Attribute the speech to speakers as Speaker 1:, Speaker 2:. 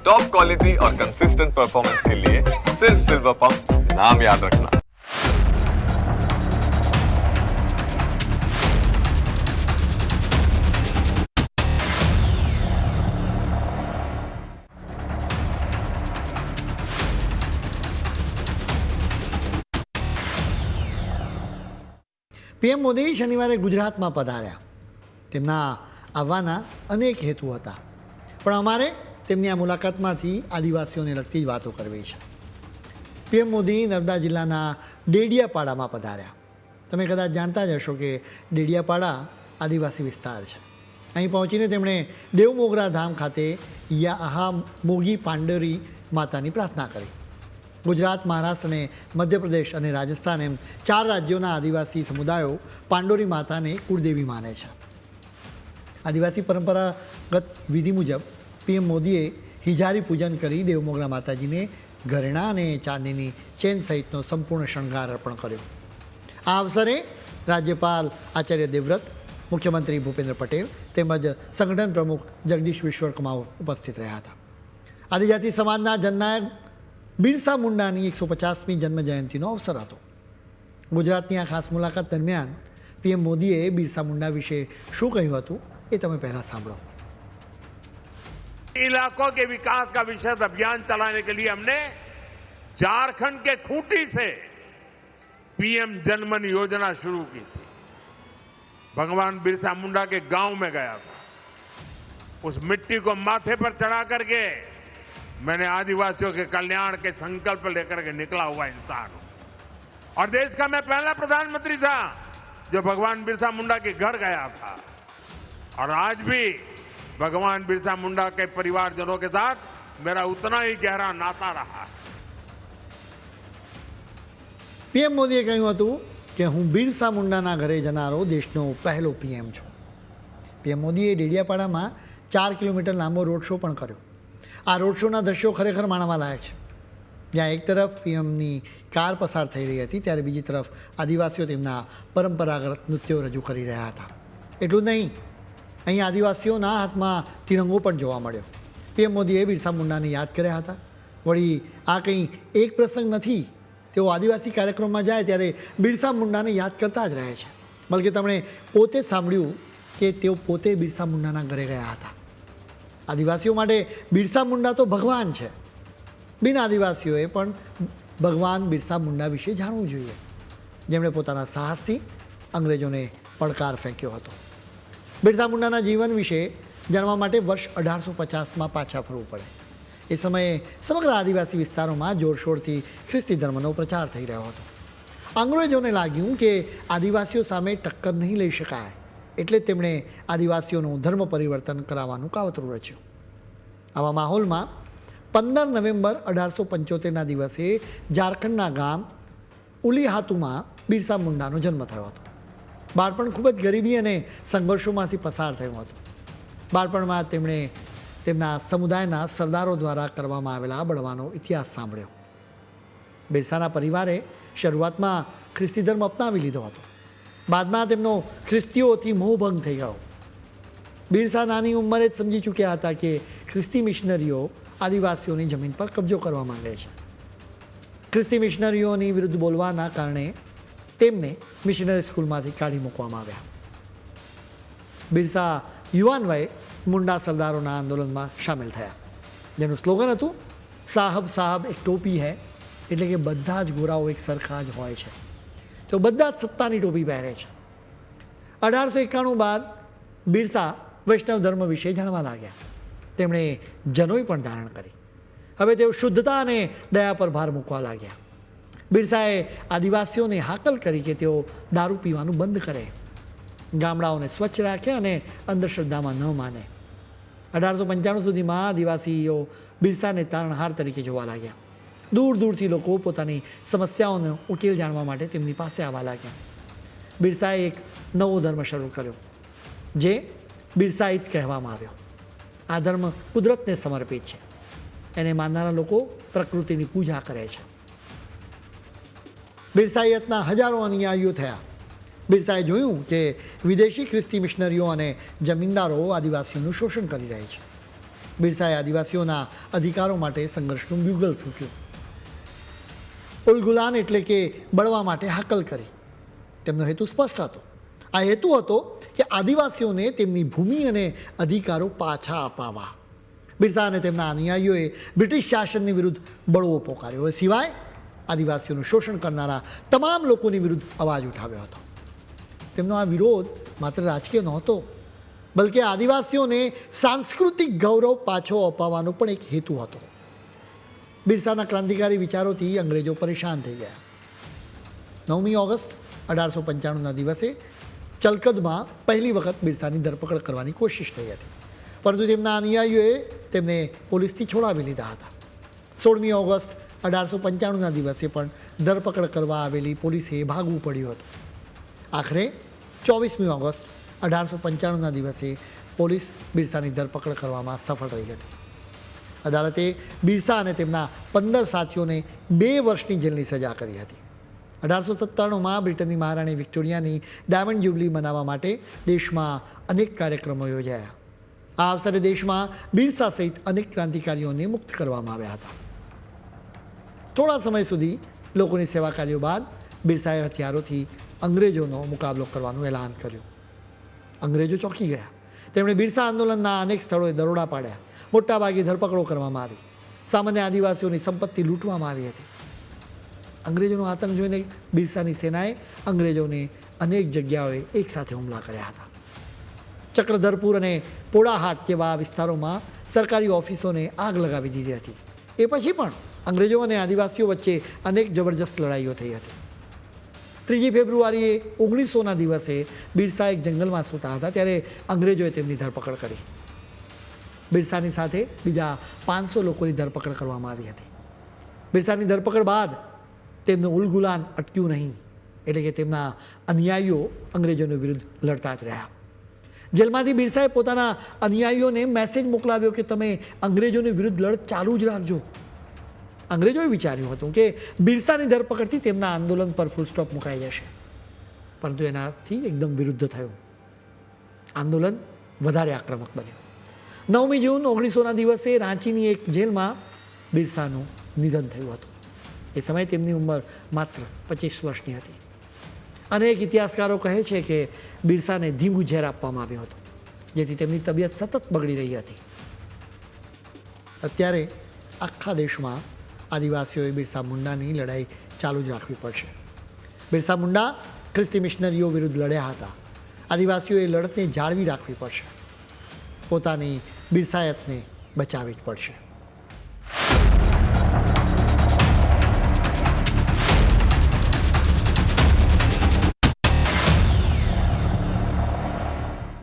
Speaker 1: Top quality और consistent performance के लिए सिर्फ सिल्वर पंप नाम याद रखना
Speaker 2: પીએમ મોદી શનિવારે ગુજરાતમાં પધાર્યા તેમના આવવાના અનેક હેતુ હતા પણ અમારે તેમની આ મુલાકાતમાંથી આદિવાસીઓને લગતી વાતો કરવી છે. પીએમ મોદી નર્મદા જિલ્લાના ડેડિયાપાડામાં પધાર્યા. તમે કદાચ જાણતા જ હશો કે ડેડિયાપાડા આદિવાસી વિસ્તાર છે. અહીં પહોંચીને તેમણે દેવમોગરા ધામ ખાતે યા આહા મોગી પાંડરી માતાની પ્રાર્થના કરી. ગુજરાત, મહારાષ્ટ્ર અને મધ્યપ્રદેશ અને રાજસ્થાન એમ ચાર રાજ્યોના આદિવાસી સમુદાયો પાંડોરી માતાને કુળદેવી માને છે. આદિવાસી પરંપરાગત વિધિ મુજબ પીએમ મોદીએ હિજારી પૂજન કરી દેવમોગરા માતાજીને ઘરેણા અને ચાંદીની ચેન સહિતનો સંપૂર્ણ શણગાર અર્પણ કર્યો. આ અવસરે રાજ્યપાલ આચાર્ય દેવવ્રત, મુખ્યમંત્રી ભૂપેન્દ્ર પટેલ તેમજ સંગઠન પ્રમુખ જગદીશ વિશ્વકર્મા ઉપસ્થિત રહ્યા હતા. આદિજાતિ સમાજના જનનાયક બિરસા મુંડાની એકસો પચાસમી જન્મ જયંતિનો અવસર હતો. ગુજરાતની આ ખાસ મુલાકાત દરમિયાન પીએમ મોદીએ બિરસા મુંડા વિશે શું કહ્યું હતું એ તમે પહેલાં સાંભળો.
Speaker 3: इलाकों के विकास का विशेष अभियान चलाने के लिए हमने झारखंड के खूंटी से पीएम जनमन योजना शुरू की थी। भगवान बिरसा मुंडा के गाँव में गया था। उस मिट्टी को माथे पर चढ़ा करके मैंने आदिवासियों के कल्याण के संकल्प लेकर के निकला हुआ इंसान हूँ। और देश का मैं पहला प्रधानमंत्री था जो भगवान बिरसा मुंडा के घर गया था। और आज भी भगवान बिरसा मुंडा के परिवारजनों के साथ मेरा उतना ही गहरा नाता रहा है
Speaker 2: પીએમ મોદીએ કહ્યું હતું કે હું બિરસા મુંડાના ઘરે જનારો દેશનો પહેલો પીએમ છું પીએમ મોદીએ ડેડિયાપાડામાં ચાર કિલોમીટર લાંબો રોડ શો પણ કર્યો આ રોડ શોના દ્રશ્યો ખરેખર માણવા લાયક છે જ્યાં એક તરફ પીએમની કાર પસાર થઈ રહી હતી ત્યારે બીજી તરફ આદિવાસીઓ તેમના પરંપરાગત નૃત્યો રજૂ કરી રહ્યા હતા એટલું જ નહીં અહીં આદિવાસીઓના હાથમાં તિરંગો પણ જોવા મળ્યો. પીએમ મોદીએ બિરસા મુંડાને યાદ કર્યા હતા. વળી આ કંઈ એક પ્રસંગ નથી, તેઓ આદિવાસી કાર્યક્રમમાં જાય ત્યારે બિરસા મુંડાને યાદ કરતા જ રહે છે. બલકે તેમણે પોતે સાંભળ્યું કે તેઓ પોતે બિરસા મુંડાના ઘરે ગયા હતા. આદિવાસીઓ માટે બિરસા મુંડા તો ભગવાન છે. બિન આદિવાસીઓએ પણ ભગવાન બિરસા મુંડા વિશે જાણવું જોઈએ. જેમણે પોતાના સાહસથી અંગ્રેજોને પડકાર ફેંક્યો હતો. બિરસા મુંડાના જીવન વિશે જાણવા માટે વર્ષ અઢારસો પચાસમાં પાછા ફરવું પડે. એ સમયે સમગ્ર આદિવાસી વિસ્તારોમાં જોરશોરથી ખ્રિસ્તી ધર્મનો પ્રચાર થઈ રહ્યો હતો. અંગ્રેજોને લાગ્યું કે આદિવાસીઓ સામે ટક્કર નહીં લઈ શકાય, એટલે તેમણે આદિવાસીઓનું ધર્મ પરિવર્તન કરાવવાનું કાવતરું રચ્યું. આવા માહોલમાં પંદર નવેમ્બર અઢારસો પંચોતેરના દિવસે ઝારખંડના ગામ ઉલીહાતુમાં બિરસા મુંડાનો જન્મ થયો હતો. બાળપણ ખૂબ જ ગરીબી અને સંઘર્ષોમાંથી પસાર થયું હતું. બાળપણમાં તેમણે તેમના સમુદાયના સરદારો દ્વારા કરવામાં આવેલા બળવાનો ઇતિહાસ સાંભળ્યો. બિરસાના પરિવારે શરૂઆતમાં ખ્રિસ્તી ધર્મ અપનાવી લીધો હતો. બાદમાં તેમનો ખ્રિસ્તીઓથી મોહભંગ થઈ ગયો. બિરસા નાની ઉંમરે જ સમજી ચૂક્યા હતા કે ખ્રિસ્તી મિશનરીઓ આદિવાસીઓની જમીન પર કબજો કરવા માંગે છે. ખ્રિસ્તી મિશનરીઓની વિરુદ્ધ બોલવાના કારણે તેમને મિશનરી સ્કૂલમાંથી કાઢી મૂકવામાં આવ્યા. બિરસા યુવાન વયે મુંડા સરદારોના આંદોલનમાં સામેલ થયા. જેનું સ્લોગન હતું, સાહબ સાહબ, એક ટોપી હૈ. એટલે કે બધા જ ગોરાઓ એક સરખા જ હોય છે. તો બધા જ સત્તાની ટોપી પહેરે છે. અઢારસો એકાણું બાદ બિરસા વૈષ્ણવ ધર્મ વિશે જાણવા લાગ્યા. તેમણે જનોઈ પણ ધારણ કરી. હવે તેઓ શુદ્ધતા અને દયા પર ભાર મૂકવા લાગ્યા. બિરસાએ આદિવાસીઓને હાકલ કરી કે તેઓ દારૂ પીવાનું બંધ કરે. ગામડાઓને સ્વચ્છ રાખે અને અંધશ્રદ્ધામાં ન માને. અઢારસો પંચાણું સુધીમાં આદિવાસીઓ બિરસાને તારણહાર તરીકે જોવા લાગ્યા. દૂર દૂરથી લોકો પોતાની સમસ્યાઓનો ઉકેલ જાણવા માટે તેમની પાસે આવવા લાગ્યા. બિરસાએ એક નવો ધર્મ શરૂ કર્યો, જે બિરસાઈત કહેવામાં આવ્યો. આ ધર્મ કુદરતને સમર્પિત છે. એને માનનારા લોકો પ્રકૃતિની પૂજા કરે છે. બિરસાઈયતના હજારો અનુયાયીઓ થયા. બિરસાએ જોયું કે વિદેશી ખ્રિસ્તી મિશનરીઓ અને જમીનદારો આદિવાસીઓનું શોષણ કરી રહી છે. બિરસાએ આદિવાસીઓના અધિકારો માટે સંઘર્ષનું બ્યુગલ ફૂંક્યું. ઉલગુલાન એટલે કે બળવા માટે હાકલ કરી. તેમનો હેતુ સ્પષ્ટ હતો. આ હેતુ હતો કે આદિવાસીઓને તેમની ભૂમિ અને અધિકારો પાછા અપાવવા બિરસા અને તેમના અનુયાયીઓએ બ્રિટિશ શાસનની વિરુદ્ધ બળવો પોકાર્યો. સિવાય આદિવાસીઓનું શોષણ કરનારા તમામ લોકોની વિરુદ્ધ અવાજ ઉઠાવ્યો હતો. તેમનો આ વિરોધ માત્ર રાજકીય નહોતો, બલકે આદિવાસીઓને સાંસ્કૃતિક ગૌરવ પાછો અપાવવાનો પણ એક હેતુ હતો. બિરસાના ક્રાંતિકારી વિચારોથી અંગ્રેજો પરેશાન થઈ ગયા. નવમી ઓગસ્ટ અઢારસો પંચાણુંના દિવસે ચલકદમાં પહેલી વખત બિરસાની ધરપકડ કરવાની કોશિશ થઈ હતી. પરંતુ તેમના અનુયાયીઓએ તેમને પોલીસથી છોડાવી લીધા હતા. સોળમી ઓગસ્ટ અઢારસો પંચાણુંના દિવસે પણ ધરપકડ કરવા આવેલી પોલીસે ભાગવું પડ્યું હતું. આખરે ચોવીસમી ઓગસ્ટ અઢારસો પંચાણુંના દિવસે પોલીસ બિરસાની ધરપકડ કરવામાં સફળ રહી હતી. અદાલતે બિરસા અને તેમના પંદર સાથીઓને બે વર્ષની જેલની સજા કરી હતી. અઢારસો સત્તાણુંમાં બ્રિટનની મહારાણી વિક્ટોરિયાની ડાયમંડ જ્યુબલી મનાવવા માટે દેશમાં અનેક કાર્યક્રમો યોજાયા. આ અવસરે દેશમાં બિરસા સહિત અનેક ક્રાંતિકારીઓને મુક્ત કરવામાં આવ્યા હતા. થોડા સમય સુધી લોકોની સેવા કાર્યો બાદ બિરસાએ હથિયારોથી અંગ્રેજોનો મુકાબલો કરવાનું એલાન કર્યું. અંગ્રેજો ચોંકી ગયા. તેમણે બિરસા આંદોલનના અનેક સ્થળોએ દરોડા પાડ્યા. મોટાભાગે ધરપકડો કરવામાં આવી. સામાન્ય આદિવાસીઓની સંપત્તિ લૂંટવામાં આવી હતી. અંગ્રેજોનો આતંક જોઈને બિરસાની સેનાએ અંગ્રેજોને અનેક જગ્યાઓએ એકસાથે હુમલા કર્યા હતા. ચક્રધરપુર અને પોળાહાટ જેવા વિસ્તારોમાં સરકારી ઓફિસોને આગ લગાવી દીધી હતી. એ પછી પણ અંગ્રેજો અને આદિવાસીઓ વચ્ચે અનેક જબરજસ્ત લડાઈઓ થઈ હતી. ત્રીજી ફેબ્રુઆરીએ ઓગણીસોના દિવસે બિરસા એક જંગલમાં સૂતા હતા, ત્યારે અંગ્રેજોએ તેમની ધરપકડ કરી. બિરસાની સાથે બીજા પાંચસો લોકોની ધરપકડ કરવામાં આવી હતી. બિરસાની ધરપકડ બાદ તેમનું ઉલગુલાન અટક્યું નહીં, એટલે કે તેમના અન્યાયીઓ અંગ્રેજોની વિરુદ્ધ લડતા જ રહ્યા. જેલમાંથી બિરસાએ પોતાના અન્યાયીઓને મેસેજ મોકલાવ્યો કે તમે અંગ્રેજોની વિરુદ્ધ લડત ચાલુ જ રાખજો. અંગ્રેજોએ વિચાર્યું હતું કે બિરસાની ધરપકડથી તેમના આંદોલન પર ફૂલ સ્ટોપ મુકાઈ જશે. પરંતુ એનાથી એકદમ વિરુદ્ધ થયું. આંદોલન વધારે આક્રમક બન્યું. નવમી જૂન ઓગણીસોના દિવસે રાંચીની એક જેલમાં બિરસાનું નિધન થયું હતું. એ સમયે તેમની ઉંમર માત્ર પચીસ વર્ષની હતી. અનેક ઇતિહાસકારો કહે છે કે બિરસાને ધીમું ઝેર આપવામાં આવ્યું હતું, જેથી તેમની તબિયત સતત બગડી રહી હતી. અત્યારે આખા દેશમાં આદિવાસીઓએ બિરસા મુંડાની લડાઈ ચાલુ જ રાખવી પડશે. બિરસા મુંડા ખ્રિસ્તી મિશનરીઓ વિરુદ્ધ લડ્યા હતા. આદિવાસીઓએ લડતને જાળવી રાખવી પડશે. પોતાની બિરસાયતને બચાવવી જ પડશે.